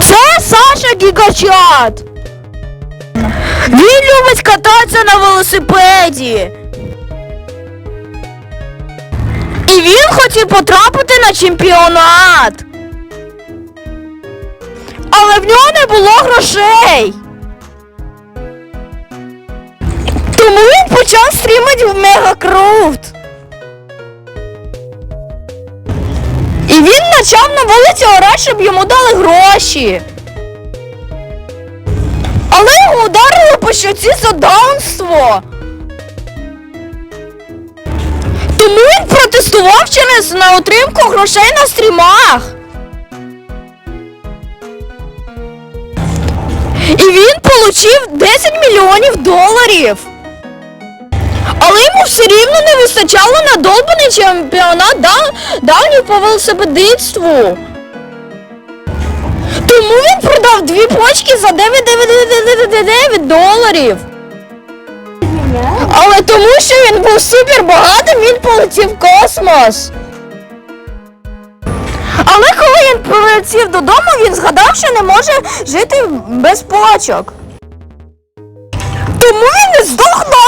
Це Саша Гігачат. Він любить кататися на велосипеді. І він хотів потрапити на чемпіонат. Але в нього не було грошей. Тому він почав стрімити в Мегакруфт. Він почав на вулиці орати, щоб йому дали гроші. Але його ударили по щоці за даунство. Тому він протестував через на отримку грошей на стрімах. І він отримав 10 мільйонів доларів. Але йому все рівно не вистачало на долбаний чемпіонат дав, давніх по велосипедистству. Тому він продав дві почки за 9,99 доларів. Але тому, що він був супер багатим, він полетів в космос. Але коли він прилетів додому, він згадав, що не може жити без почок. Тому він не здох нахрен!